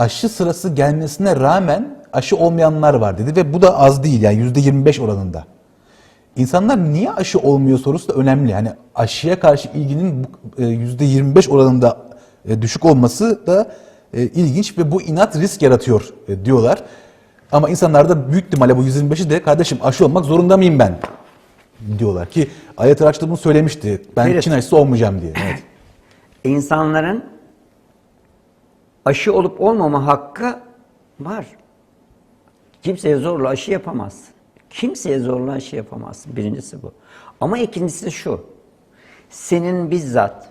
aşı sırası gelmesine rağmen aşı olmayanlar var dedi ve bu da az değil yani %25 oranında. İnsanlar niye aşı olmuyor sorusu da önemli. Yani aşıya karşı ilginin e, %25 oranında e, düşük olması da e, ilginç ve bu inat risk yaratıyor diyorlar. Ama insanlar da büyük ihtimalle bu 125'i de kardeşim aşı olmak zorunda mıyım ben diyorlar ki Ayet Araç'ta bunu söylemişti. Ben Evet. Çin aşısı olmayacağım diye. Evet. İnsanların aşı olup olmama hakkı var. Kimseye zorla aşı yapamazsın. Kimseye zorla aşı yapamazsın. Birincisi bu. Ama ikincisi şu. Senin bizzat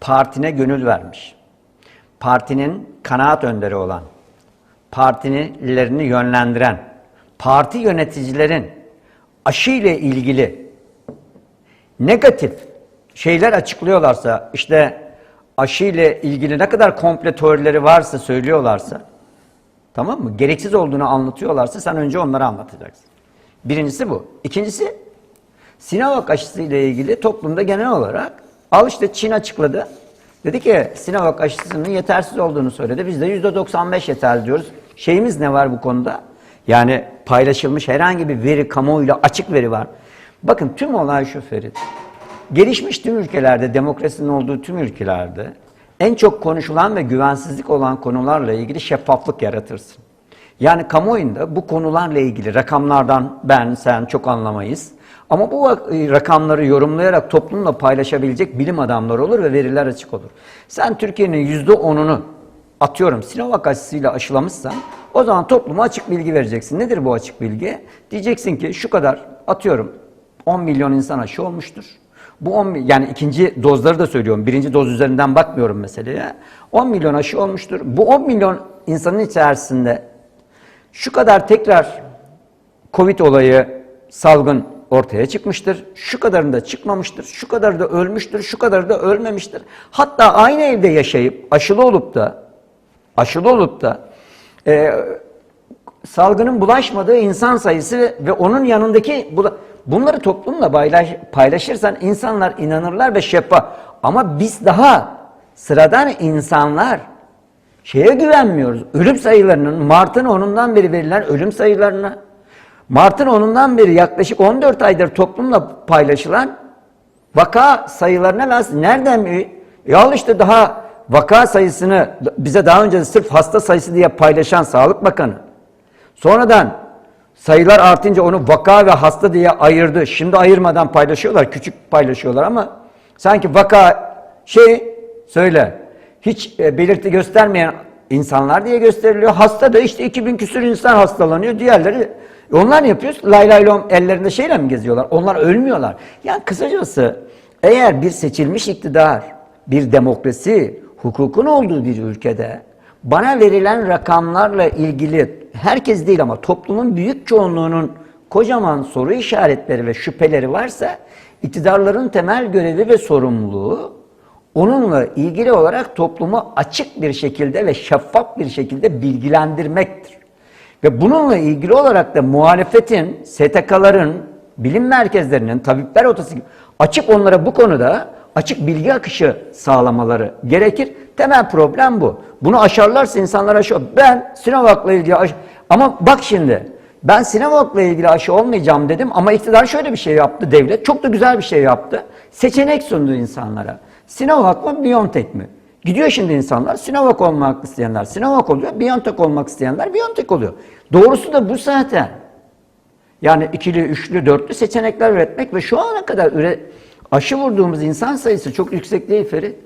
partine gönül vermiş. Partinin kanaat önderi olan, partilerini yönlendiren, parti yöneticilerin aşı ile ilgili negatif şeyler açıklıyorlarsa, işte aşı ile ilgili ne kadar komple teorileri varsa söylüyorlarsa, tamam mı? Gereksiz olduğunu anlatıyorlarsa sen önce onları anlatacaksın. Birincisi bu. İkincisi, Sinovac aşısı ile ilgili toplumda genel olarak, al işte Çin açıkladı. Dedi ki Sinovac aşısının yetersiz olduğunu söyledi. Biz de %95 yeterli diyoruz. Şeyimiz ne var bu konuda? Yani paylaşılmış herhangi bir veri, kamuoyuyla açık veri var. Bakın tüm olay şu Ferit. Gelişmiş tüm ülkelerde, demokrasinin olduğu tüm ülkelerde en çok konuşulan ve güvensizlik olan konularla ilgili şeffaflık yaratırsın. Yani kamuoyunda bu konularla ilgili rakamlardan ben, sen çok anlamayız. Ama bu vak- rakamları yorumlayarak toplumla paylaşabilecek bilim adamları olur ve veriler açık olur. Sen Türkiye'nin yüzde onunu atıyorum Sinovac aşısıyla aşılamışsan o zaman topluma açık bilgi vereceksin. Nedir bu açık bilgi? Diyeceksin ki şu kadar atıyorum 10 milyon insan aşı olmuştur. Bu 10 mi- yani ikinci dozları da söylüyorum. Birinci doz üzerinden bakmıyorum meseleye. 10 milyon aşı olmuştur. Bu 10 milyon insanın içerisinde şu kadar tekrar Covid olayı salgın ortaya çıkmıştır. Şu kadarında çıkmamıştır. Şu kadar da ölmüştür. Şu kadar da ölmemiştir. Hatta aynı evde yaşayıp aşılı olup da aşılı olup da e, salgının bulaşmadığı insan sayısı ve onun yanındaki bunları toplumla paylaş, paylaşırsan insanlar inanırlar ve şeffaf. Ama biz daha sıradan insanlar şeye güvenmiyoruz. Ölüm sayılarının Mart'ın 10'undan beri verilen ölüm sayılarına Mart'ın 10'undan beri yaklaşık 14 aydır toplumla paylaşılan vaka sayılarına las nereden mi? Ya işte daha vaka sayısını bize daha önce sırf hasta sayısı diye paylaşan Sağlık Bakanı. Sonradan sayılar artınca onu vaka ve hasta diye ayırdı. Şimdi ayırmadan paylaşıyorlar, küçük paylaşıyorlar ama sanki vaka şey söyle hiç e, belirti göstermeyen insanlar diye gösteriliyor. Hasta da işte 2000 küsür insan hastalanıyor. Diğerleri e onlar ne yapıyor? Lay lay lom ellerinde şeyle mi geziyorlar? Onlar ölmüyorlar. Yani kısacası eğer bir seçilmiş iktidar, bir demokrasi, hukukun olduğu bir ülkede bana verilen rakamlarla ilgili herkes değil ama toplumun büyük çoğunluğunun kocaman soru işaretleri ve şüpheleri varsa iktidarların temel görevi ve sorumluluğu onunla ilgili olarak toplumu açık bir şekilde ve şeffaf bir şekilde bilgilendirmektir. Ve bununla ilgili olarak da muhalefetin, STK'ların, bilim merkezlerinin, tabipler otası gibi açık onlara bu konuda açık bilgi akışı sağlamaları gerekir. Temel problem bu. Bunu aşarlarsa insanlar aşı. Ben Sinovac'la ilgili aşı... Ama bak şimdi ben Sinovac'la ilgili aşı olmayacağım dedim ama iktidar şöyle bir şey yaptı devlet. Çok da güzel bir şey yaptı. Seçenek sundu insanlara. Sinovac mı Biontech mi? Gidiyor şimdi insanlar Sinovac olmak isteyenler Sinovac oluyor, Biontech olmak isteyenler Biontech oluyor. Doğrusu da bu zaten. Yani ikili, üçlü, dörtlü seçenekler üretmek ve şu ana kadar üre, aşı vurduğumuz insan sayısı çok yüksek değil Ferit.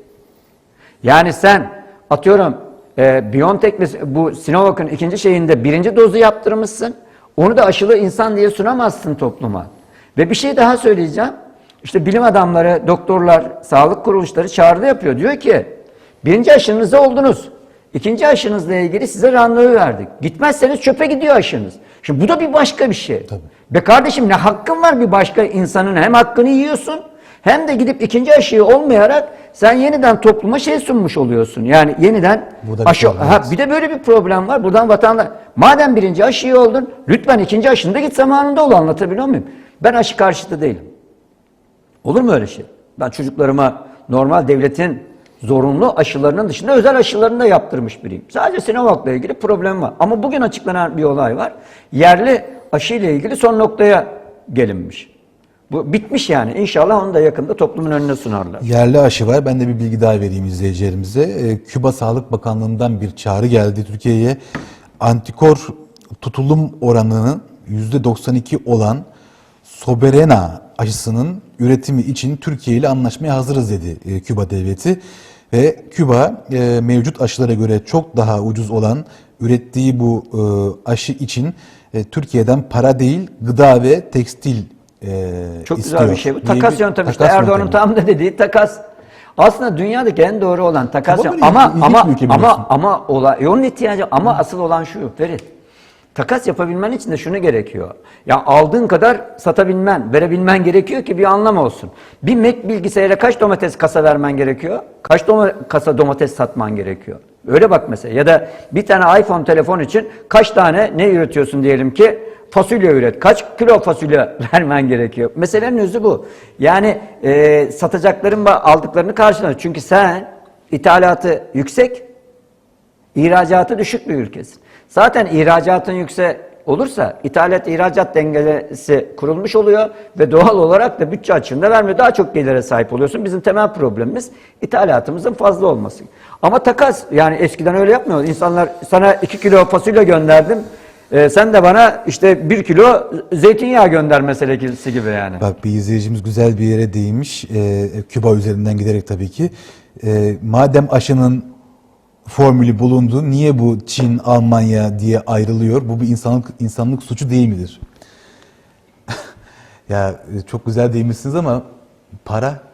Yani sen atıyorum e, Biontech bu Sinovac'ın ikinci şeyinde birinci dozu yaptırmışsın. Onu da aşılı insan diye sunamazsın topluma. Ve bir şey daha söyleyeceğim. İşte bilim adamları, doktorlar, sağlık kuruluşları çağrı yapıyor. Diyor ki birinci aşınızda oldunuz. İkinci aşınızla ilgili size randevu verdik. Gitmezseniz çöpe gidiyor aşınız. Şimdi bu da bir başka bir şey. Tabii. Be kardeşim ne hakkın var bir başka insanın hem hakkını yiyorsun hem de gidip ikinci aşıyı olmayarak sen yeniden topluma şey sunmuş oluyorsun. Yani yeniden bir aşı. problem, Ha, bir de böyle bir problem var. Buradan vatandaş madem birinci aşıyı oldun lütfen ikinci aşında git zamanında ol anlatabiliyor muyum? Ben aşı karşıtı değilim. Olur mu öyle şey? Ben çocuklarıma normal devletin zorunlu aşılarının dışında özel aşılarını da yaptırmış biriyim. Sadece Sinovac'la ilgili problem var. Ama bugün açıklanan bir olay var. Yerli aşı ile ilgili son noktaya gelinmiş. Bu bitmiş yani. İnşallah onu da yakında toplumun önüne sunarlar. Yerli aşı var. Ben de bir bilgi daha vereyim izleyicilerimize. Ee, Küba Sağlık Bakanlığı'ndan bir çağrı geldi Türkiye'ye. Antikor tutulum oranının %92 olan Soberena aşısının üretimi için Türkiye ile anlaşmaya hazırız dedi e, Küba devleti. Ve Küba e, mevcut aşılara göre çok daha ucuz olan ürettiği bu e, aşı için e, Türkiye'den para değil gıda ve tekstil e, Çok istiyor. güzel bir şey bu. Takas bir- yöntemi işte takas Erdoğan'ın yöntemi. tam da dediği takas. Aslında dünyadaki en doğru olan takas Ama yöntemi. ama ama biliyorsun. ama ama olay e onun ihtiyacı ama asıl olan şu Ferit. Takas yapabilmen için de şunu gerekiyor. Ya aldığın kadar satabilmen, verebilmen gerekiyor ki bir anlam olsun. Bir Mac bilgisayara kaç domates kasa vermen gerekiyor? Kaç doma- kasa domates satman gerekiyor? Öyle bak mesela. Ya da bir tane iPhone telefon için kaç tane ne üretiyorsun diyelim ki? Fasulye üret. Kaç kilo fasulye vermen gerekiyor? Meselenin özü bu. Yani e, satacakların ve aldıklarını karşılar. Çünkü sen ithalatı yüksek, İhracatı düşük bir ülkesin. Zaten ihracatın yüksek olursa ithalat ihracat dengesi kurulmuş oluyor ve doğal olarak da bütçe açığında vermiyor. Daha çok gelire sahip oluyorsun. Bizim temel problemimiz ithalatımızın fazla olması. Ama takas yani eskiden öyle yapmıyor. İnsanlar sana 2 kilo fasulye gönderdim. E, sen de bana işte 1 kilo zeytinyağı gönder meselesi gibi yani. Bak bir izleyicimiz güzel bir yere değinmiş. Ee, Küba üzerinden giderek tabii ki. Ee, madem aşının formülü bulundu, niye bu Çin, Almanya diye ayrılıyor? Bu bir insanlık insanlık suçu değil midir? ya e, çok güzel değinmişsiniz ama para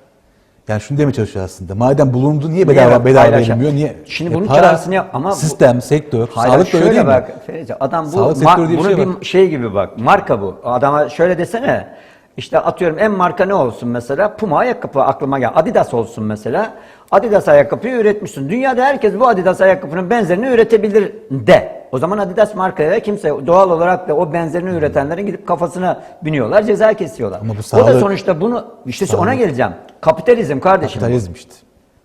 yani şunu demeye çalışıyor aslında. Madem bulundu niye bedava Niye bedava paylaşa- verilmiyor? Niye? Şimdi E, bunun para, çağrısını yap- ama bu- sistem, sektör, Hayır, sağlık şöyle değil mi? bak Ferice, adam bu ma- diye bir bunu şey bir şey gibi bak marka bu. Adama şöyle desene işte atıyorum en marka ne olsun mesela Puma ayakkabı aklıma gel. Adidas olsun mesela. Adidas ayakkabıyı üretmişsin. Dünyada herkes bu Adidas ayakkabının benzerini üretebilir de. O zaman Adidas markaya kimse doğal olarak da o benzerini üretenlerin gidip kafasına biniyorlar, ceza kesiyorlar. Ama bu o da sağlık- sonuçta bunu işte ona Sağlık- geleceğim. Kapitalizm kardeşim. Kapitalizm işte.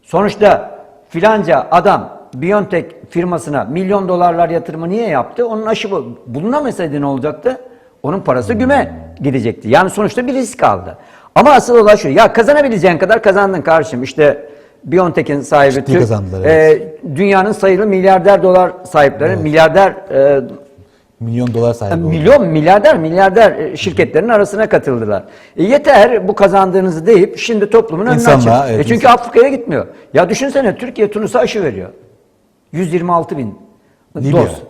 Sonuçta filanca adam Biontech firmasına milyon dolarlar yatırımı niye yaptı? Onun aşı bu. Bulunamasaydı ne olacaktı? Onun parası güme gidecekti. Yani sonuçta bir risk aldı. Ama asıl olay şu. Ya kazanabileceğin kadar kazandın kardeşim. İşte Biontech'in sahibi Ciddi Türk, kazandılar, e, dünyanın sayılı milyarder dolar sahipleri, milyarder e, Milyon dolar sahibi oldu. Milyon, milyarder, milyarder e, şirketlerin arasına katıldılar. E yeter bu kazandığınızı deyip şimdi toplumun önüne açın. evet, e çünkü insan- Afrika'ya gitmiyor. Ya düşünsene Türkiye Tunus'a aşı veriyor. 126 bin Libya. doz.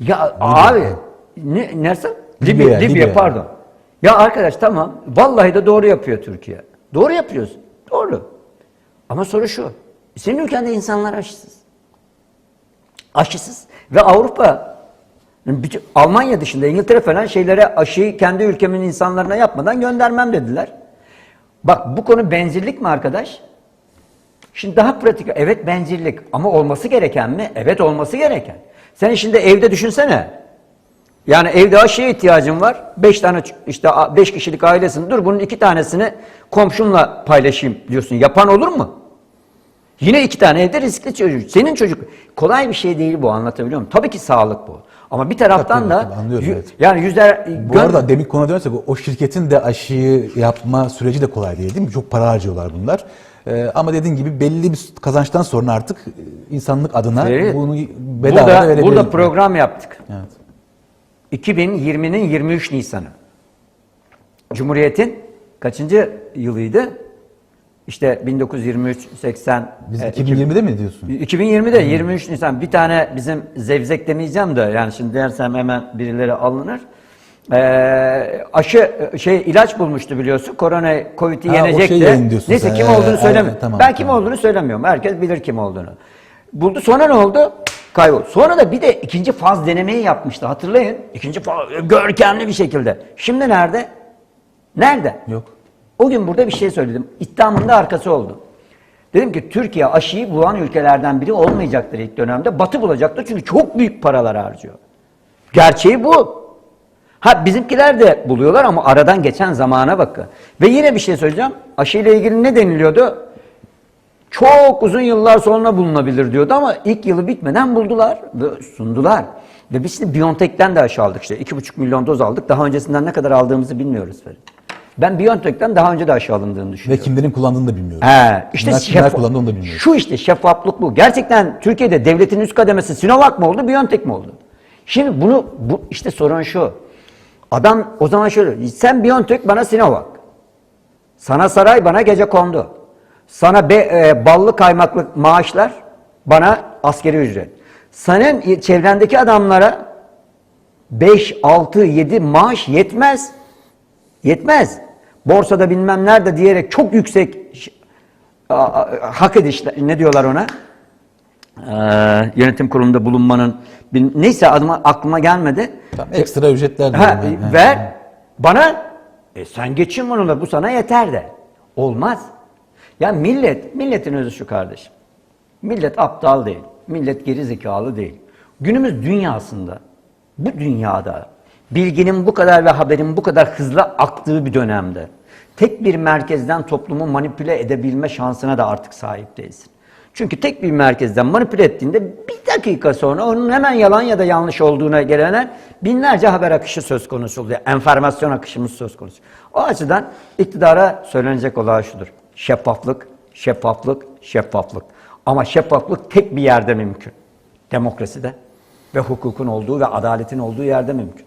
Ya abi ne, neresi? Libya, Libya, Libya, Libya. pardon. Ya arkadaş tamam vallahi de doğru yapıyor Türkiye. Doğru yapıyorsun. Doğru. Ama soru şu. Senin ülkende insanlar aşısız. Aşısız. Ve Avrupa bütün- Almanya dışında İngiltere falan şeylere aşıyı kendi ülkemin insanlarına yapmadan göndermem dediler. Bak bu konu bencillik mi arkadaş? Şimdi daha pratik. Evet bencillik ama olması gereken mi? Evet olması gereken. Sen şimdi evde düşünsene. Yani evde aşıya ihtiyacın var. Beş tane işte beş kişilik ailesin. Dur bunun iki tanesini komşumla paylaşayım diyorsun. Yapan olur mu? Yine iki tane evde riskli çocuk. Senin çocuk. Kolay bir şey değil bu anlatabiliyor muyum? Tabii ki sağlık bu. Ama bir taraftan da anlıyorum, evet. yani yüzler Bu arada demin konuya dönersek o şirketin de aşıyı yapma süreci de kolay değil değil mi? Çok para harcıyorlar bunlar. Ee, ama dediğin gibi belli bir kazançtan sonra artık e, insanlık adına Evet. bunu bedava burada, verebilir. burada program yaptık. Evet. 2020'nin 23 Nisanı. Cumhuriyet'in kaçıncı yılıydı? İşte 1923, 80, Biz e, 2020'de mi diyorsun? 2020'de 23 Nisan bir tane bizim zevzek demeyeceğim de yani şimdi dersem hemen birileri alınır. Ee, aşı şey ilaç bulmuştu biliyorsun. Korona Covid'i yenecekti. şey Neyse sen. kim Ee, olduğunu söylemiyorum. tamam, ben kim tamam. olduğunu söylemiyorum. Herkes bilir kim olduğunu. Buldu. Sonra ne oldu? Kayboldu. Sonra da bir de ikinci faz denemeyi yapmıştı. Hatırlayın. İkinci faz görkemli bir şekilde. Şimdi nerede? Nerede? Yok. O gün burada bir şey söyledim. İddiamın da arkası oldu. Dedim ki Türkiye aşıyı bulan ülkelerden biri olmayacaktır ilk dönemde. Batı bulacaktır çünkü çok büyük paralar harcıyor. Gerçeği bu. Ha bizimkiler de buluyorlar ama aradan geçen zamana bakın. Ve yine bir şey söyleyeceğim. Aşıyla ilgili ne deniliyordu? Çok uzun yıllar sonra bulunabilir diyordu ama ilk yılı bitmeden buldular ve sundular. Ve biz şimdi Biontech'ten de aşı aldık işte. 2,5 milyon doz aldık. Daha öncesinden ne kadar aldığımızı bilmiyoruz Ferit. Ben Biontech'ten daha önce de aşı alındığını Ve düşünüyorum. kimlerin kullandığını da bilmiyorum. He, işte Kimler- kimler şeffaf- kullandı onu da bilmiyoruz. Şu işte şeffaflık bu. Gerçekten Türkiye'de devletin üst kademesi Sinovac mı oldu, Biontech mi oldu? Şimdi bunu bu işte sorun şu. Adam o zaman şöyle, sen Biontech bana Sinovac. Sana saray bana gece kondu. Sana be, e, ballı kaymaklı maaşlar bana askeri ücret. Senin çevrendeki adamlara 5, 6, 7 maaş yetmez. Yetmez. Borsada bilmem nerede diyerek çok yüksek hak edişler ne diyorlar ona? Ee, yönetim kurulunda bulunmanın neyse adıma aklıma gelmedi. Tamam, ekstra ücretler Ha, ben. ver bana e, sen geçin bununla bu sana yeter de. Olmaz. Ya millet, milletin özü şu kardeşim. Millet aptal değil. Millet geri zekalı değil. Günümüz dünyasında, bu dünyada bilginin bu kadar ve haberin bu kadar hızlı aktığı bir dönemde tek bir merkezden toplumu manipüle edebilme şansına da artık sahip değilsin. Çünkü tek bir merkezden manipüle ettiğinde bir dakika sonra onun hemen yalan ya da yanlış olduğuna gelenen binlerce haber akışı söz konusu oluyor. Enformasyon akışımız söz konusu. O açıdan iktidara söylenecek olay şudur. Şeffaflık, şeffaflık, şeffaflık. Ama şeffaflık tek bir yerde mümkün. Demokraside ve hukukun olduğu ve adaletin olduğu yerde mümkün.